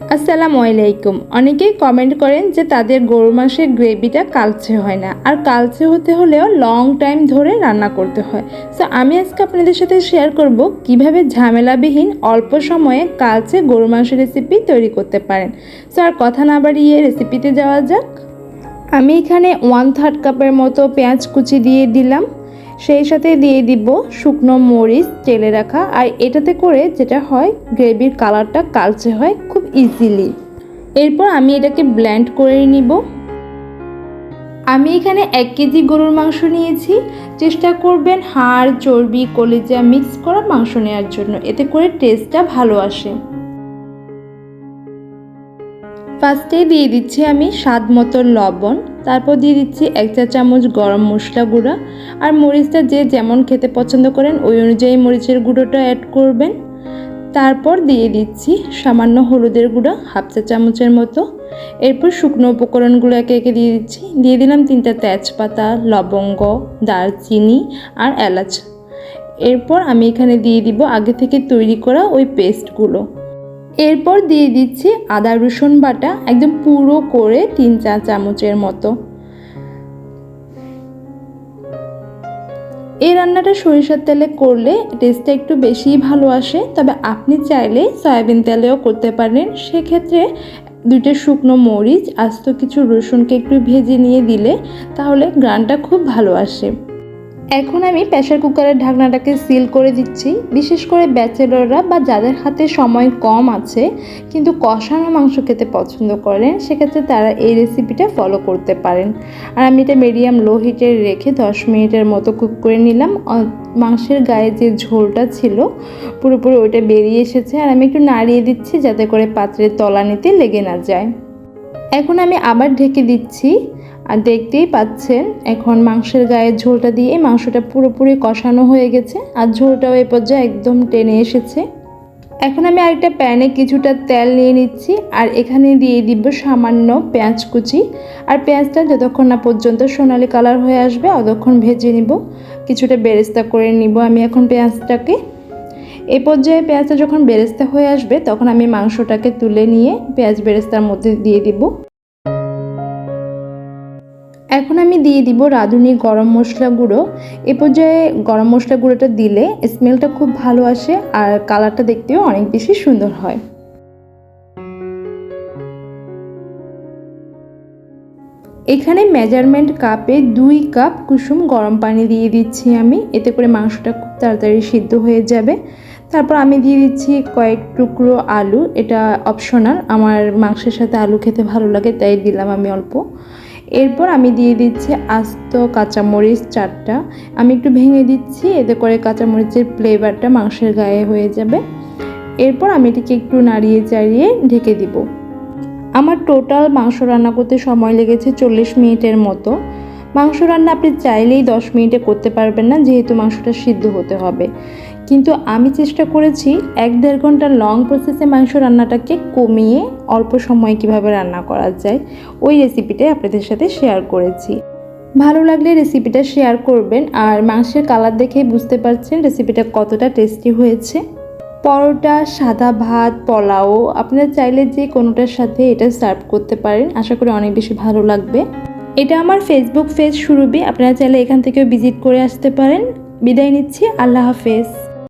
আসসালামু আলাইকুম। অনেকেই কমেন্ট করেন যে তাদের গরু মাংসের গ্রেভিটা কালচে হয় না। আর কালচে হতে হলেও লং টাইম ধরে রান্না করতে হয়। সো আমি আজকে আপনাদের সাথে শেয়ার করব কীভাবে ঝামেলাবিহীন অল্প সময়ে কালচে গরু মাংসের রেসিপি তৈরি করতে পারেন। সো আর কথা না বাড়িয়ে রেসিপিতে যাওয়া যাক। আমি এখানে ওয়ান থার্ড কাপের মতো পেঁয়াজ কুচি দিয়ে দিলাম। সেই সাথে দিয়ে দিব শুকনো মরিচ, তেলে রাখা। আর এটাতে করে যেটা হয়, গ্রেভির কালারটা কালচে হয়। ইজিলি এরপর আমি এটাকে ব্ল্যান্ড করে নিব। আমি এখানে এক কেজি গরুর মাংস নিয়েছি। চেষ্টা করবেন হাড়, চর্বি, কলিজা মিক্স করা মাংস নেওয়ার জন্য। এতে করে টেস্টটা ভালো আসে। ফার্স্টে দিয়ে দিচ্ছি আমি স্বাদ মতো লবণ। তারপর দিয়ে দিচ্ছি এক চা চামচ গরম মশলা গুঁড়া। আর মরিচটা যে যেমন খেতে পছন্দ করেন, ওই অনুযায়ী মরিচের গুঁড়োটা অ্যাড করবেন। তারপর দিয়ে দিচ্ছি সামান্য হলুদের গুঁড়া, হাফ চা চামচের মতো। এরপর শুকনো উপকরণগুলো একে একে দিয়ে দিচ্ছি। দিয়ে দিলাম তিনটা তেজপাতা, লবঙ্গ, দারচিনি আর এলাচ। এরপর আমি এখানে দিয়ে দিব আগে থেকে তৈরি করা ওই পেস্টগুলো। এরপর দিয়ে দিচ্ছি আদা রসুন বাটা, একদম পুরো করে তিন চা চামচের মতো। এই রান্নাটা সরিষার তেলে করলে টেস্টটা একটু বেশিই ভালো আসে, তবে আপনি চাইলে সয়াবিন তেলেও করতে পারেন। সেক্ষেত্রে দুইটা শুকনো মরিচ, আস্ত কিছু রসুনকে একটু ভেজে নিয়ে দিলে তাহলে গ্রানটা খুব ভালো আসে। এখন আমি প্রেশার কুকারের ঢাকনাটাকে সিল করে দিচ্ছি। বিশেষ করে ব্যাচেলররা বা যাদের হাতে সময় কম আছে, কিন্তু কষানো মাংস খেতে পছন্দ করেন, সেক্ষেত্রে তারা এই রেসিপিটা ফলো করতে পারেন। আর আমি এটা মিডিয়াম লো হিটে রেখে দশ মিনিটের মতো কুক করে নিলাম। মাংসের গায়ে যে ঝোলটা ছিল, পুরোপুরি ওইটা বেরিয়ে এসেছে। আর আমি একটু নাড়িয়ে দিচ্ছি যাতে করে পাত্রের তলানিতে লেগে না যায়। এখন আমি আবার ঢেকে দিচ্ছি। আর দেখতেই পাচ্ছেন, এখন মাংসের গায়ে ঝোলটা দিয়ে মাংসটা পুরোপুরি কষানো হয়ে গেছে আর ঝোলটাও এ পর্যায়ে একদম টেনে এসেছে। এখন আমি আরেকটা প্যানে কিছুটা তেল নিয়ে নিচ্ছি আর এখানে দিয়ে দিব সামান্য পেঁয়াজ কুচি। আর পেঁয়াজটা যতক্ষণ না পর্যন্ত সোনালি কালার হয়ে আসবে, অতক্ষণ ভেজে নিব। কিছুটা বেরেস্তা করে নিব আমি এখন পেঁয়াজটাকে। এ পর্যায়ে পেঁয়াজটা যখন বেরেস্তা হয়ে আসবে, তখন আমি মাংসটাকে তুলে নিয়ে পেঁয়াজ বেরেস্তার মধ্যে দিয়ে দিব। এখন আমি দিয়ে দিব রাঁধুনি গরম মশলা গুঁড়ো। এ পর্যায়ে গরম মশলা গুঁড়োটা দিলে স্মেলটা খুব ভালো আসে আর কালারটা দেখতেও অনেক বেশি সুন্দর হয়। এখানে মেজারমেন্ট কাপে দুই কাপ কুসুম গরম পানি দিয়ে দিচ্ছি আমি। এতে করে মাংসটা খুব তাড়াতাড়ি সিদ্ধ হয়ে যাবে। তারপর আমি দিয়ে দিচ্ছি কয়েক টুকরো আলু। এটা অপশনাল আমার মাংসের সাথে আলু খেতে ভালো লাগে, তাই দিলাম আমি অল্প। এরপর আমি দিয়ে দিচ্ছি আস্ত কাঁচামরিচ চারটা। আমি একটু ভেঙে দিচ্ছি, এতে করে কাঁচামরিচের ফ্লেভারটা মাংসের গায়ে হয়ে যাবে। এরপর আমি এটিকে একটু নাড়িয়ে চাড়িয়ে ঢেকে দিব। আমার টোটাল মাংস রান্না করতে সময় লেগেছে চল্লিশ মিনিটের মতো। মাংস রান্না আপনি চাইলেই দশ মিনিটে করতে পারবেন না, যেহেতু মাংসটা সিদ্ধ হতে হবে। কিন্তু আমি চেষ্টা করেছি এক দেড় ঘণ্টা লং প্রসেসে মাংস রান্নাটাকে কমিয়ে অল্প সময়ে কীভাবে রান্না করা যায়, ওই রেসিপিটাই আপনাদের সাথে শেয়ার করেছি। ভালো লাগলে রেসিপিটা শেয়ার করবেন আর মাংসের কালার দেখে বুঝতে পারছেন রেসিপিটা কতটা টেস্টি হয়েছে। পরোটা, সাদা ভাত, পোলাও, আপনারা চাইলে যে কোনোটার সাথে এটা সার্ভ করতে পারেন, আশা করি অনেক বেশি ভালো লাগবে। এটা আমার ফেসবুক পেজ সুরভি, আপনারা চাইলে এখান থেকেও ভিজিট করে আসতে পারেন। বিদায় নিচ্ছি, আল্লাহ হাফেজ।